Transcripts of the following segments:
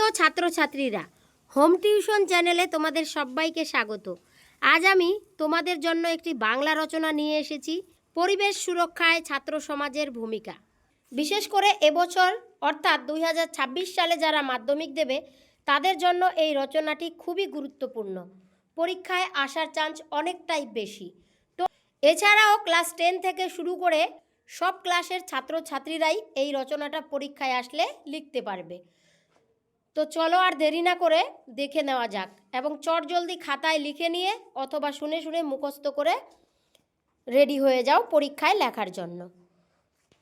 প্রিয় ছাত্রছাত্রীরা home tuition চ্যানেলে তোমাদের সবাইকে স্বাগত। আজ আমি তোমাদের জন্য একটি বাংলা রচনা নিয়ে এসেছি, পরিবেশ সুরক্ষায় ছাত্র সমাজের ভূমিকা। বিশেষ করে এবছর, অর্থাৎ দুই হাজার ছাব্বিশ সালে যারা মাধ্যমিক দেবে, তাদের জন্য এই রচনাটি খুবই গুরুত্বপূর্ণ। পরীক্ষায় আসার চান্স অনেকটাই বেশি। তো এছাড়াও ক্লাস টেন থেকে শুরু করে সব ক্লাসের ছাত্রছাত্রীরাই এই রচনাটা পরীক্ষায় আসলে লিখতে পারবে। তো চলো আর দেরি না করে দেখে নেওয়া যাক। এবং চট জলদি খাতায় লিখে নিয়ে অথবা শুনে শুনে মুখস্থ করে রেডি হয়ে যাও পরীক্ষায় লেখার জন্য।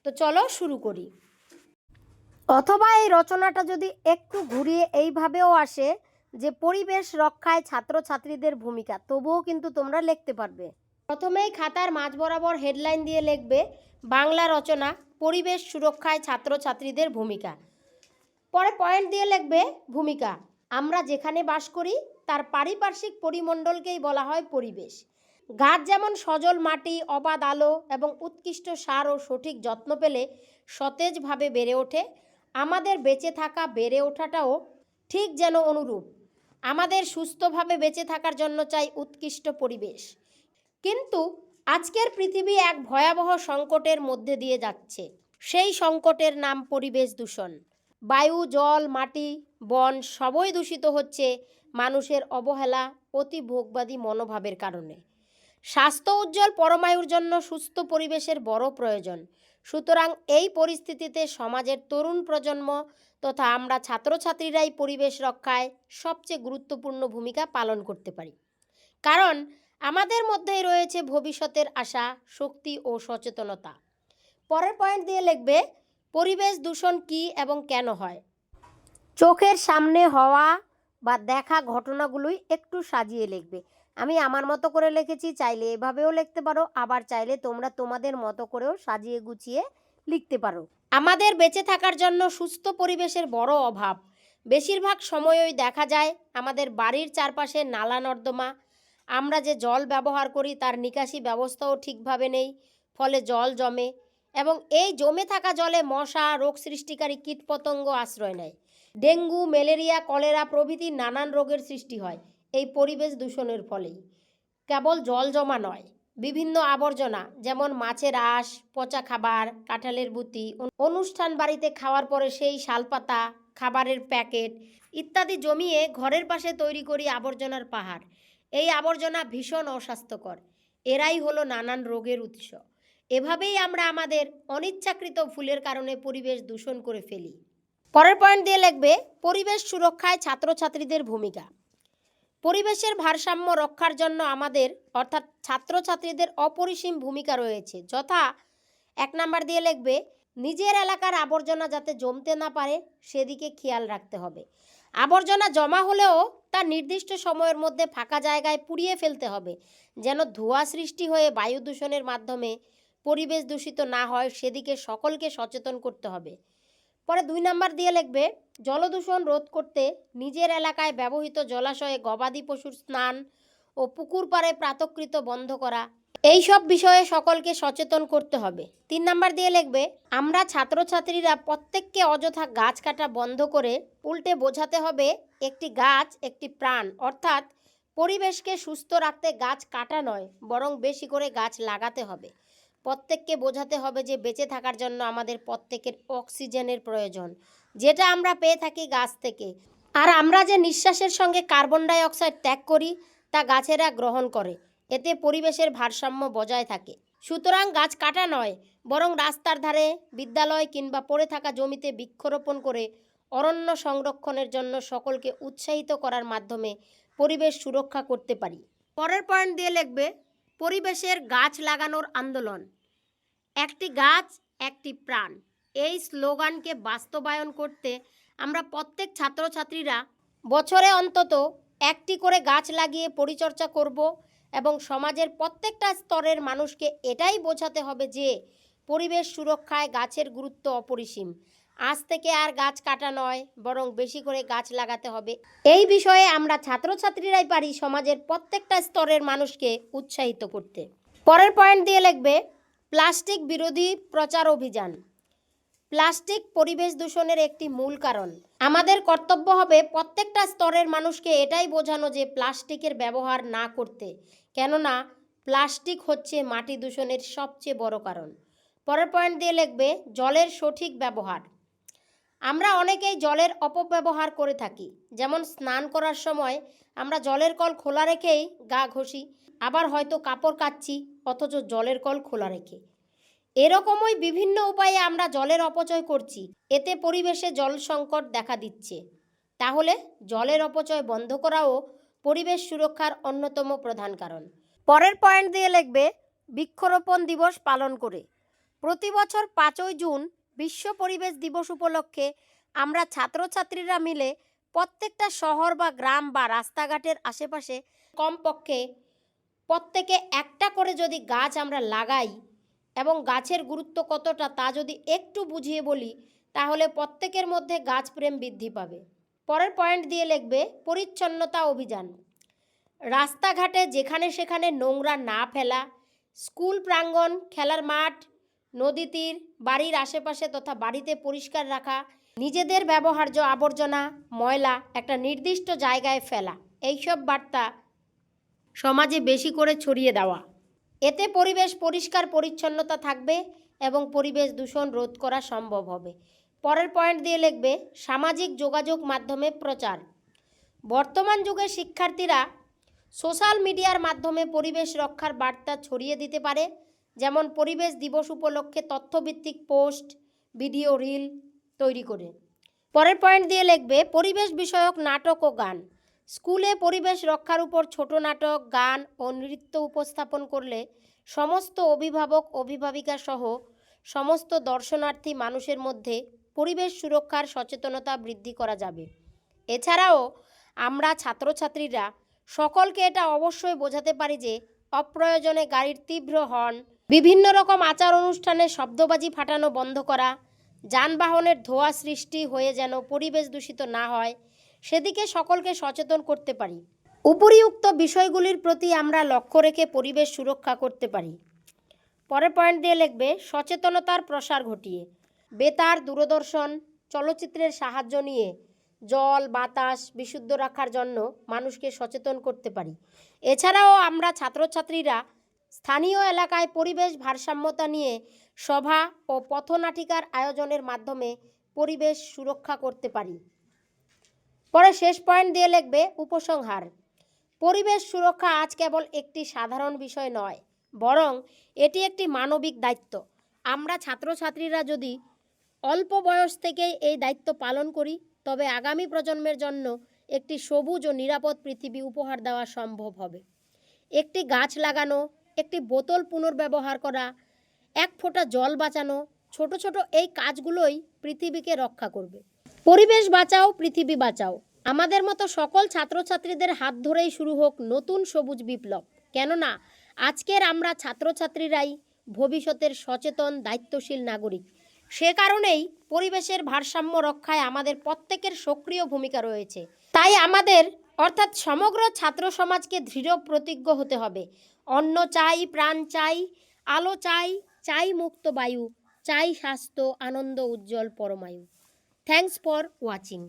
তো চলো শুরু করি। অথবা এই রচনাটা যদি একটু ঘুরিয়ে এইভাবেও আসে যে পরিবেশ রক্ষায় ছাত্রছাত্রীদের ভূমিকা, তবুও কিন্তু তোমরা লিখতে পারবে। প্রথমেই খাতার মাঝ বরাবর হেডলাইন দিয়ে লিখবে, বাংলা রচনা, পরিবেশ সুরক্ষায় ছাত্রছাত্রীদের ভূমিকা। পরে পয়েন্ট দিয়ে লিখবে ভূমিকা। আমরা যেখানে বাস করি, তার পারিপার্শ্বিক পরিমণ্ডলকেই বলা হয় পরিবেশ। গাছ যেমন সজল মাটি, অবাধ আলো এবং উৎকৃষ্ট সার ও সঠিক যত্ন পেলে সতেজভাবে বেড়ে ওঠে। আমাদের বেঁচে থাকা বেড়ে ওঠাটাও ঠিক যেন অনুরূপ। আমাদের সুস্থভাবে বেঁচে থাকার জন্য চাই উৎকৃষ্ট পরিবেশ। কিন্তু আজকের পৃথিবী এক ভয়াবহ সংকটের মধ্যে দিয়ে যাচ্ছে। সেই সংকটের নাম পরিবেশ দূষণ। বায়ু, জল, মাটি, বন সবই দূষিত হচ্ছে মানুষের অবহেলা অতি ভোগবাদী মনোভাবের কারণে। স্বাস্থ্য উজ্জ্বল পরমায়ুর জন্য সুস্থ পরিবেশের বড় প্রয়োজন। সুতরাং এই পরিস্থিতিতে সমাজের তরুণ প্রজন্ম তথা আমরা ছাত্রছাত্রীরাই পরিবেশ রক্ষায় সবচেয়ে গুরুত্বপূর্ণ ভূমিকা পালন করতে পারি। কারণ আমাদের মধ্যেই রয়েছে ভবিষ্যতের আশা, শক্তি ও সচেতনতা। পরের পয়েন্ট দিয়ে লিখবে পরিবেশ দূষণ কি এবং কেন হয়? চোখের সামনে হওয়া বা দেখা ঘটনাগুলোই একটু সাজিয়ে লিখবে। আমি আমার মতো করে লিখেছি, চাইলে এভাবেও লিখতে পারো, আবার চাইলে তোমরা তোমাদের মতো করেও সাজিয়ে গুছিয়ে লিখতে পারো। আমাদের বেঁচে থাকার জন্য সুস্থ পরিবেশের বড় অভাব। বেশিরভাগ সময়ই দেখা যায় আমাদের বাড়ির চারপাশে নালা নর্দমা। আমরা যে জল ব্যবহার করি, তার নিকাশি ব্যবস্থাও ঠিকভাবে নেই, ফলে জল জমে। এবং এই জমে থাকা জলে মশা, রোগ সৃষ্টিকারী কীটপতঙ্গ আশ্রয় নেয়। ডেঙ্গু, ম্যালেরিয়া, কলেরা প্রভৃতি নানান রোগের সৃষ্টি হয়। এই পরিবেশ দূষণের ফলেই। কেবল জল জমা নয়, বিভিন্ন আবর্জনা যেমন মাছের আঁশ, পচা খাবার, কাঁঠালের বুতি অনুষ্ঠান বাড়িতে খাওয়ার পরে সেই শালপাতা, খাবারের প্যাকেট ইত্যাদি জমিয়ে ঘরের পাশে তৈরি করি আবর্জনার পাহাড়। এই আবর্জনা ভীষণ অস্বাস্থ্যকর। এরাই হলো নানান রোগের উৎস। এভাবেই আমরা আমাদের অনিচ্ছাকৃত ভুলের কারণে পরিবেশ দূষণ করে ফেলি। পরের পয়েন্ট দিয়ে লিখবে, পরিবেশ সুরক্ষায় ছাত্রছাত্রীদের ভূমিকা। পরিবেশের ভারসাম্য রক্ষার জন্য আমাদের, অর্থাৎ ছাত্রছাত্রীদের অপরিসীম ভূমিকা রয়েছে, যথা এক নাম্বার দিয়ে লিখবে, নিজের এলাকার আবর্জনা যাতে জমতে না পারে, সেদিকে খেয়াল রাখতে হবে। আবর্জনা জমা হলেও তা নির্দিষ্ট সময়ের মধ্যে ফাঁকা জায়গায় পুড়িয়ে ফেলতে হবে, যেন ধোঁয়া সৃষ্টি হয়ে বায়ু দূষণের মাধ্যমে পরিবেশ দূষিত না হয়, সেদিকে সকলকে সচেতন করতে হবে। পরে দুই নাম্বার দিয়ে লিখবে, জলদূষণ রোধ করতে নিজের এলাকায় ব্যবহৃত জলাশয়ে গবাদি পশুর স্নান ও পুকুর পাড়ে প্রাতকৃত বন্ধ করা, এই সব বিষয়ে সকলকে সচেতন করতে হবে। তিন নাম্বার দিয়ে লিখবে, আমরা ছাত্রছাত্রীরা প্রত্যেককে অযথা গাছ কাটা বন্ধ করে উল্টে বোঝাতে হবে একটি গাছ একটি প্রাণ, অর্থাৎ পরিবেশকে সুস্থ রাখতে গাছ কাটা নয়, বরং বেশি করে গাছ লাগাতে হবে। প্রত্যেককে বোঝাতে হবে যে বেঁচে থাকার জন্য আমাদের প্রত্যেকের অক্সিজেনের প্রয়োজন। যেটা আমরা পেয়ে থাকি গাছ থেকে। আর আমরা যে নিঃশ্বাসের সঙ্গে কার্বন ডাই অক্সাইড ত্যাগ করি, তা গাছেরা গ্রহণ করে। এতে পরিবেশের ভারসাম্য বজায় থাকে। সুতরাং গাছ কাটা নয়, বরং রাস্তার ধারে, বিদ্যালয় কিংবা পড়ে থাকা জমিতে বৃক্ষরোপণ করে অরণ্য সংরক্ষণের জন্য সকলকে উৎসাহিত করার মাধ্যমে পরিবেশ সুরক্ষা করতে পারি। পরের পয়েন্ট দিয়ে লিখবে পরিবেশের গাছ লাগানোর আন্দোলন। একটি গাছ, একটি প্রাণ। এই স্লোগানকে বাস্তবায়ন করতে আমরা প্রত্যেক ছাত্রছাত্রীরা বছরে অন্তত একটি করে গাছ লাগিয়ে পরিচর্যা করব এবং সমাজের প্রত্যেকটা স্তরের মানুষকে এটাই বোঝাতে হবে যে পরিবেশ সুরক্ষায় গাছের গুরুত্ব অপরিসীম। আজ থেকে আর গাছ কাটা নয়, বরং বেশি করে গাছ লাগাতে হবে। এই বিষয়ে আমরা ছাত্রছাত্রীরাই পারি সমাজের প্রত্যেকটা স্তরের মানুষকে উৎসাহিত করতে। পরের পয়েন্ট দিয়ে লিখবে, প্লাস্টিক বিরোধী প্রচার অভিযান। প্লাস্টিক পরিবেশ দূষণের একটি মূল কারণ। আমাদের কর্তব্য হবে প্রত্যেকটা স্তরের মানুষকে এটাই বোঝানো যে প্লাস্টিকের ব্যবহার না করতে, কেননা প্লাস্টিক হচ্ছে মাটি দূষণের সবচেয়ে বড় কারণ। পরের পয়েন্ট দিয়ে লিখবে, জলের সঠিক ব্যবহার। আমরা অনেকেই জলের অপব্যবহার করে থাকি। যেমন স্নান করার সময় আমরা জলের কল খোলা রেখেই গা ঘষি, আবার হয়তো কাপড় কাচ্ছি, অথচ জলের কল খোলা রেখে। এরকমই বিভিন্ন উপায়ে আমরা জলের অপচয় করছি। এতে পরিবেশে জল সংকট দেখা দিচ্ছে। তাহলে জলের অপচয় বন্ধ করাও পরিবেশ সুরক্ষার অন্যতম প্রধান কারণ। পরের পয়েন্ট দিয়ে লিখবে, বৃক্ষরোপণ দিবস পালন করে। প্রতি বছর পাঁচই জুন বিশ্ব পরিবেশ দিবস উপলক্ষে আমরা ছাত্রছাত্রীরা মিলে প্রত্যেকটা শহর বা গ্রাম বা রাস্তাঘাটের আশেপাশে কমপক্ষে প্রত্যেকে একটা করে যদি গাছ আমরা লাগাই এবং গাছের গুরুত্ব কতটা তা যদি একটু বুঝিয়ে বলি, তাহলে প্রত্যেকের মধ্যে গাছ প্রেম বৃদ্ধি পাবে। পরের পয়েন্ট দিয়ে লিখবে, পরিচ্ছন্নতা অভিযান। রাস্তাঘাটে যেখানে সেখানে নোংরা না ফেলা, স্কুল প্রাঙ্গণ, খেলার মাঠ নদী তীর, বাড়ির আশেপাশে তথা বাড়িতে পরিষ্কার রাখা, নিজেদের ব্যবহার্য আবর্জনা, ময়লা একটা নির্দিষ্ট জায়গায় ফেলা, এইসব বার্তা সমাজে বেশি করে ছড়িয়ে দেওয়া। এতে পরিবেশ পরিষ্কার পরিচ্ছন্নতা থাকবে এবং পরিবেশ দূষণ রোধ করা সম্ভব হবে। পরের পয়েন্ট দিয়ে লিখবে, সামাজিক যোগাযোগ মাধ্যমে প্রচার। বর্তমান যুগে শিক্ষার্থীরা সোশ্যাল মিডিয়ার মাধ্যমে পরিবেশ রক্ষার বার্তা ছড়িয়ে দিতে পারে। যেমন পরিবেশ দিবস উপলক্ষে তথ্যভিত্তিক পোস্ট, ভিডিও, রিল তৈরি করে। পরের পয়েন্ট দিয়ে লিখবে, পরিবেশ বিষয়ক নাটক ও গান। স্কুলে পরিবেশ রক্ষার উপর ছোট নাটক, গান ও নৃত্য উপস্থাপন করলে সমস্ত অভিভাবক, অভিভাবিকা সহ সমস্ত দর্শনার্থী মানুষের মধ্যে পরিবেশ সুরক্ষার সচেতনতা বৃদ্ধি করা যাবে। এছাড়াও আমরা ছাত্রছাত্রীরা সকলকে এটা অবশ্যই বোঝাতে পারি যে অপ্রয়োজনে গাড়ির তীব্র হর্ন বিভিন্ন রকম আচার অনুষ্ঠানে শব্দবাজি ফাটানো বন্ধ করা, যানবাহনের ধোঁয়া সৃষ্টি হয়ে যেন পরিবেশ দূষিত না হয়, সেদিকে সকলকে সচেতন করতে পারি। উপরিউক্ত বিষয়গুলির প্রতি আমরা লক্ষ্য রেখে পরিবেশ সুরক্ষা করতে পারি। পরের পয়েন্ট দিয়ে লিখবে, সচেতনতার প্রসার ঘটিয়ে, বেতার দূরদর্শন, চলচ্চিত্রের সাহায্য নিয়ে, জল, বাতাস বিশুদ্ধ রাখার জন্য মানুষকে সচেতন করতে পারি। এছাড়াও আমরা ছাত্রছাত্রীরা স্থানীয় এলাকায় পরিবেশ ভারসাম্যতা নিয়ে সভা ও পথনাটিকার আয়োজনের মাধ্যমে পরিবেশ সুরক্ষা করতে পারি। পরে শেষ পয়েন্ট দিয়ে লিখবে উপসংহার। পরিবেশ সুরক্ষা আজ কেবল একটি সাধারণ বিষয় নয়, বরং এটি একটি মানবিক দায়িত্ব। আমরা ছাত্রছাত্রীরা যদি অল্প বয়স থেকেই এই দায়িত্ব পালন করি, তবে আগামী প্রজন্মের জন্য একটি সবুজ ও নিরাপদ পৃথিবী উপহার দেওয়া সম্ভব হবে। একটি গাছ লাগানো একটি বোতল পুনর্ব্যবহার করা, এক ফোঁটা জল বাঁচানো, ছোট ছোট এই কাজগুলোই পৃথিবীকে রক্ষা করবে। পরিবেশ বাঁচাও, পৃথিবী বাঁচাও। আমাদের মতো সকল ছাত্রছাত্রীদের হাত ধরেই শুরু হোক নতুন সবুজ বিপ্লব। কেননা, আজকের আমরা ছাত্রছাত্রীরাই ভবিষ্যতের সচেতন, দায়িত্বশীল নাগরিক। সে কারণেই পরিবেশের ভারসাম্য রক্ষায় আমাদের প্রত্যেকের সক্রিয় ভূমিকা রয়েছে। তাই আমাদের, অর্থাৎ সমগ্র ছাত্র সমাজকে দৃঢ় প্রতিজ্ঞ হতে হবে। অন্ন চাই, প্রাণ চাই, আলো চাই চাই মুক্ত বায়ু, চাই স্বাস্থ্য, আনন্দ, উজ্জ্বল পরমায়ু। থ্যাঙ্কস ফর ওয়াচিং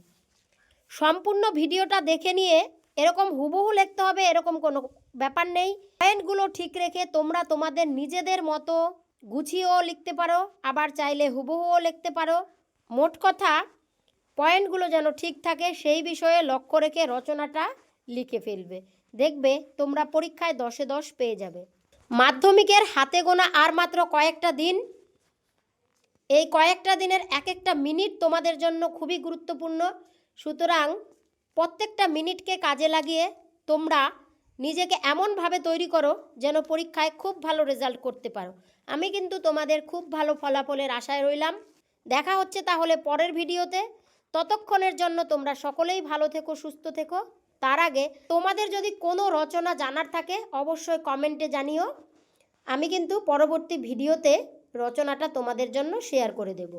সম্পূর্ণ ভিডিওটা দেখে নিয়ে এরকম হুবহু লিখতে হবে, এরকম কোনো ব্যাপার নেই। পয়েন্টগুলো ঠিক রেখে তোমরা তোমাদের নিজেদের মতো গুছিয়েও লিখতে পারো, আবার চাইলে হুবহুও লিখতে পারো। মোট কথা পয়েন্টগুলো যেন ঠিক থাকে, সেই বিষয়ে লক্ষ্য রেখে রচনাটা লিখে ফেলবে। দেখবে তোমরা পরীক্ষায় দশে দশ পেয়ে যাবে। মাধ্যমিকের হাতে গোনা আর মাত্র কয়েকটা দিন। এই কয়েকটা দিনের এক একটা মিনিট তোমাদের জন্য খুবই গুরুত্বপূর্ণ। সুতরাং প্রত্যেকটা মিনিটকে কাজে লাগিয়ে তোমরা নিজেকে এমনভাবে তৈরি করো যেন পরীক্ষায় খুব ভালো রেজাল্ট করতে পারো। আমি কিন্তু তোমাদের খুব ভালো ফলাফলের আশায় রইলাম। দেখা হচ্ছে তাহলে পরের ভিডিওতে। ততক্ষণের জন্য তোমরা সকলেই ভালো থেকো, সুস্থ থেকো। তার আগে তোমাদের যদি কোনো রচনা জানার থাকে, অবশ্যই কমেন্টে জানিও। আমি কিন্তু পরবর্তী ভিডিওতে রচনাটা তোমাদের জন্য শেয়ার করে দেব।